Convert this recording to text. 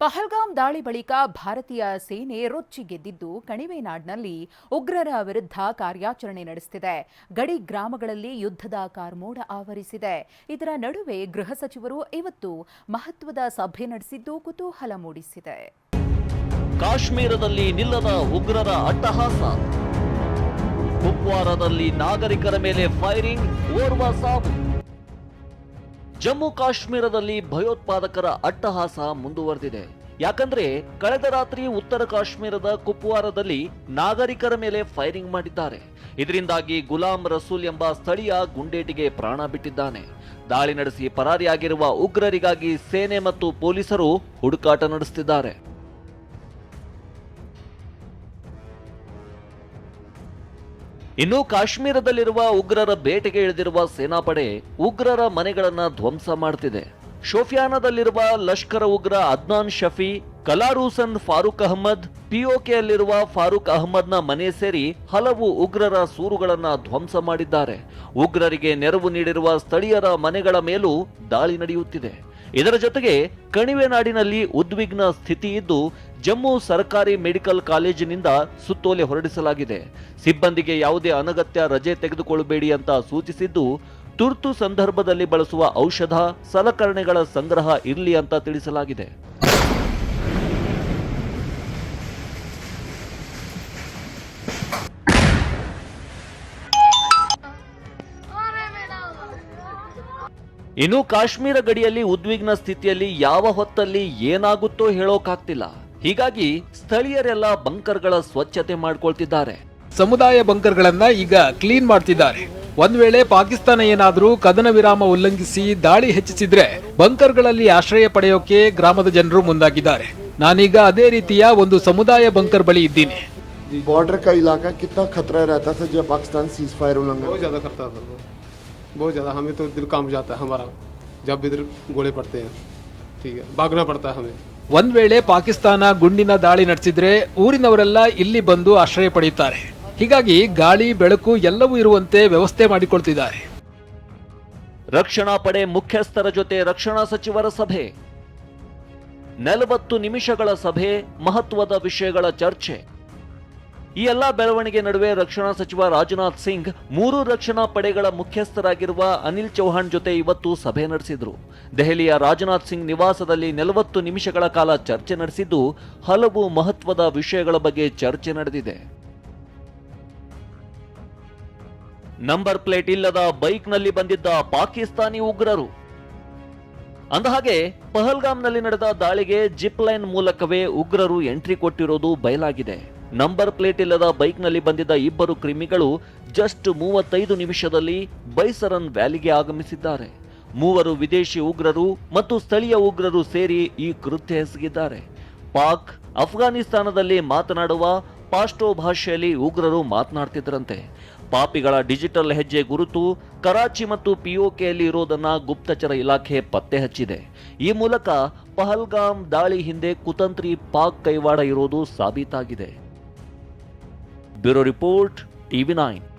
ಪಹಲ್ಗಾಮ್ ದಾಳಿ ಬಳಿಕ ಭಾರತೀಯ ಸೇನೆ ರೊಚ್ಚಿಗೆದ್ದಿದ್ದು ಕಣಿವೆನಾಡ್ನಲ್ಲಿ ಉಗ್ರರ ವಿರುದ್ಧ ಕಾರ್ಯಾಚರಣೆ ನಡೆಸುತ್ತಿದೆ ಗಡಿ ಗ್ರಾಮಗಳಲ್ಲಿ ಯುದ್ಧದ ಕಾರ್ಮೋಡ ಆವರಿಸಿದೆ. ಇದರ ನಡುವೆ ಗೃಹ ಸಚಿವರು ಇವತ್ತು ಮಹತ್ವದ ಸಭೆ ನಡೆಸಿದ್ದು ಕುತೂಹಲ ಮೂಡಿಸಿದೆ. ಕಾಶ್ಮೀರದಲ್ಲಿ ನಿಲ್ಲದ ಉಗ್ರರ ಅಟ್ಟಹಾಸ. ಕುಪ್ವಾರದಲ್ಲಿ ನಾಗರಿಕರ ಮೇಲೆ ಫೈರಿಂಗ್ ಓರ್ವ ಸಾವು. ಜಮ್ಮು ಕಾಶ್ಮೀರದಲ್ಲಿ ಭಯೋತ್ಪಾದಕರ ಅಟ್ಟಹಾಸ ಮುಂದುವರೆದಿದೆ. ಯಾಕಂದ್ರೆ ಕಳೆದ ರಾತ್ರಿ ಉತ್ತರ ಕಾಶ್ಮೀರದ ಕುಪ್ವಾರದಲ್ಲಿ ನಾಗರಿಕರ ಮೇಲೆ ಫೈರಿಂಗ್ ಮಾಡಿದ್ದಾರೆ. ಇದರಿಂದಾಗಿ ಗುಲಾಂ ರಸೂಲ್ ಎಂಬ ಸ್ಥಳೀಯ ಗುಂಡೇಟಿಗೆ ಪ್ರಾಣ ಬಿಟ್ಟಿದ್ದಾನೆ. ದಾಳಿ ನಡೆಸಿ ಪರಾರಿಯಾಗಿರುವ ಉಗ್ರರಿಗಾಗಿ ಸೇನೆ ಮತ್ತು ಪೊಲೀಸರು ಹುಡುಕಾಟ ನಡೆಸುತ್ತಿದ್ದಾರೆ. ಇನ್ನು ಕಾಶ್ಮೀರದಲ್ಲಿರುವ ಉಗ್ರರ ಬೇಟೆಗೆ ಇಳಿದಿರುವ ಸೇನಾಪಡೆ ಉಗ್ರರ ಮನೆಗಳನ್ನ ಧ್ವಂಸ ಮಾಡ್ತಿದೆ. ಶೋಫಿಯಾನದಲ್ಲಿರುವ ಲಷ್ಕರ ಉಗ್ರ ಅದ್ನಾನ್ ಶಫಿ ಕಲಾರೂಸನ್ ಫಾರೂಕ್ ಅಹಮದ್, ಪಿಒಕೆಯಲ್ಲಿರುವ ಫಾರೂಕ್ ಅಹಮದ್ನ ಮನೆ ಸೇರಿ ಹಲವು ಉಗ್ರರ ಸೂರುಗಳನ್ನು ಧ್ವಂಸ ಮಾಡಿದ್ದಾರೆ. ಉಗ್ರರಿಗೆ ನೆರವು ನೀಡಿರುವ ಸ್ಥಳೀಯರ ಮನೆಗಳ ಮೇಲೂ ದಾಳಿ ನಡೆಯುತ್ತಿದೆ. ಇದರ ಜೊತೆಗೆ ಕಣಿವೆ ನಾಡಿನಲ್ಲಿ ಉದ್ವಿಗ್ನ ಸ್ಥಿತಿ ಇದ್ದು ಜಮ್ಮು ಸರ್ಕಾರಿ ಮೆಡಿಕಲ್ ಕಾಲೇಜಿನಿಂದ ಸುತ್ತೋಲೆ ಹೊರಡಿಸಲಾಗಿದೆ. ಸಿಬ್ಬಂದಿಗೆ ಯಾವುದೇ ಅನಗತ್ಯ ರಜೆ ತೆಗೆದುಕೊಳ್ಳಬೇಡಿ ಅಂತ ಸೂಚಿಸಿದ್ದು, ತುರ್ತು ಸಂದರ್ಭದಲ್ಲಿ ಬಳಸುವ ಔಷಧ, ಸಲಕರಣೆಗಳ ಸಂಗ್ರಹ ಇರಲಿ ಅಂತ ತಿಳಿಸಲಾಗಿದೆ. ಇನ್ನು ಕಾಶ್ಮೀರ ಗಡಿಯಲ್ಲಿ ಉದ್ವಿಗ್ನ ಸ್ಥಿತಿಯಲ್ಲಿ ಯಾವ ಹೊತ್ತಲ್ಲಿ ಏನಾಗುತ್ತೋ ಹೇಳೋಕಾಗ್ತಿಲ್ಲ ಹೀಗಾಗಿ ಸ್ಥಳೀಯರೆಲ್ಲ ಬಂಕರ್ಗಳ ಸ್ವಚ್ಛತೆ ಮಾಡ್ಕೊಳ್ತಿದ್ದಾರೆ ಸಮುದಾಯ ಬಂಕರ್ಗಳನ್ನ ಈಗ ಕ್ಲೀನ್ ಮಾಡ್ತಿದ್ದಾರೆ ಒಂದ್ ವೇಳೆ ಪಾಕಿಸ್ತಾನ ಏನಾದ್ರೂ ಕದನ ವಿರಾಮ ಉಲ್ಲಂಘಿಸಿ ದಾಳಿ ಹೆಚ್ಚಿಸಿದ್ರೆ ಬಂಕರ್ಗಳಲ್ಲಿ ಆಶ್ರಯ ಪಡೆಯೋಕೆ ಗ್ರಾಮದ ಜನರು ಮುಂದಾಗಿದ್ದಾರೆ ನಾನೀಗ ಅದೇ ರೀತಿಯ ಒಂದು ಸಮುದಾಯ ಬಂಕರ್ ಬಳಿ ಇದ್ದೀನಿ बॉर्डर का इलाका कितना खतरा रहता था जब पाकिस्तान सीज फायर बहुत उल्लंघन ज़्यादा करता था वो बहुत ज़्यादा हमें तो दिल काम जाता है हमारा जब इधर गोले पड़ते हैं ठीक है भागना पड़ता है हमें ಒಂದ್ ವೇಳೆ ಪಾಕಿಸ್ತಾನ ಗುಂಡಿನ ದಾಳಿ ನಡೆಸಿದ್ರೆ ಊರಿನವರೆಲ್ಲ ಇಲ್ಲಿ ಬಂದು ಆಶ್ರಯ ಪಡೆಯುತ್ತಾರೆ ಹೀಗಾಗಿ ಗಾಳಿ ಬೆಳಕು ಎಲ್ಲವೂ ಇರುವಂತೆ ವ್ಯವಸ್ಥೆ ಮಾಡಿಕೊಳ್ತಿದ್ದಾರೆ ರಕ್ಷಣಾ ಪಡೆ ಮುಖ್ಯಸ್ಥರ ಜೊತೆ ರಕ್ಷಣಾ ಸಚಿವರ ಸಭೆ ನಲವತ್ತು ನಿಮಿಷಗಳ ಸಭೆ ಮಹತ್ವದ ವಿಷಯಗಳ ಚರ್ಚೆ ಈ ಎಲ್ಲಾ ಬೆಳವಣಿಗೆ ನಡುವೆ ರಕ್ಷಣಾ ಸಚಿವ ರಾಜನಾಥ್ ಸಿಂಗ್ ಮೂರು ರಕ್ಷಣಾ ಪಡೆಗಳ ಮುಖ್ಯಸ್ಥರಾಗಿರುವ ಅನಿಲ್ ಚೌಹಾಣ್ ಜೊತೆ ಇವತ್ತು ಸಭೆ ನಡೆಸಿದರು. ದೆಹಲಿಯ ರಾಜನಾಥ್ ಸಿಂಗ್ ನಿವಾಸದಲ್ಲಿ ನಲವತ್ತು ನಿಮಿಷಗಳ ಕಾಲ ಚರ್ಚೆ ನಡೆಸಿದ್ದು ಹಲವು ಮಹತ್ವದ ವಿಷಯಗಳ ಬಗ್ಗೆ ಚರ್ಚೆ ನಡೆದಿದೆ. ನಂಬರ್ ಪ್ಲೇಟ್ ಇಲ್ಲದ ಬೈಕ್ನಲ್ಲಿ ಬಂದಿದ್ದ ಪಾಕಿಸ್ತಾನಿ ಉಗ್ರರು. ಅಂದಹಾಗೆ ಪಹಲ್ಗಾಮ್ನಲ್ಲಿ ನಡೆದ ದಾಳಿಗೆ ಜಿಪ್ ಲೈನ್ ಮೂಲಕವೇ ಉಗ್ರರು ಎಂಟ್ರಿ ಕೊಟ್ಟಿರೋದು ಬಯಲಾಗಿದೆ. ನಂಬರ್ ಪ್ಲೇಟ್ ಇಲ್ಲದ ಬೈಕ್ನಲ್ಲಿ ಬಂದಿದ್ದ ಇಬ್ಬರು ಕ್ರಿಮಿಗಳು ಜಸ್ಟ್ ಮೂವತ್ತೈದು ನಿಮಿಷದಲ್ಲಿ ಬೈಸರನ್ ವ್ಯಾಲಿಗೆ ಆಗಮಿಸಿದ್ದಾರೆ. ಮೂವರು ವಿದೇಶಿ ಉಗ್ರರು ಮತ್ತು ಸ್ಥಳೀಯ ಉಗ್ರರು ಸೇರಿ ಈ ಕೃತ್ಯ ಎಸಗಿದ್ದಾರೆ. ಪಾಕ್, ಅಫ್ಘಾನಿಸ್ತಾನದಲ್ಲಿ ಮಾತನಾಡುವ ಪಾಸ್ಟೋ ಭಾಷೆಯಲ್ಲಿ ಉಗ್ರರು ಮಾತನಾಡ್ತಿದ್ರಂತೆ. ಪಾಪಿಗಳ ಡಿಜಿಟಲ್ ಹೆಜ್ಜೆ ಗುರುತು, ಕರಾಚಿ ಮತ್ತು ಪಿಒಕೆಯಲ್ಲಿ ಇರೋದನ್ನ ಗುಪ್ತಚರ ಇಲಾಖೆ ಪತ್ತೆ ಹಚ್ಚಿದೆ. ಈ ಮೂಲಕ ಪಹಲ್ಗಾಮ್ ದಾಳಿ ಹಿಂದೆ ಕುತಂತ್ರಿ ಪಾಕ್ ಕೈವಾಡ ಇರೋದು ಸಾಬೀತಾಗಿದೆ. Bureau Report, TV9.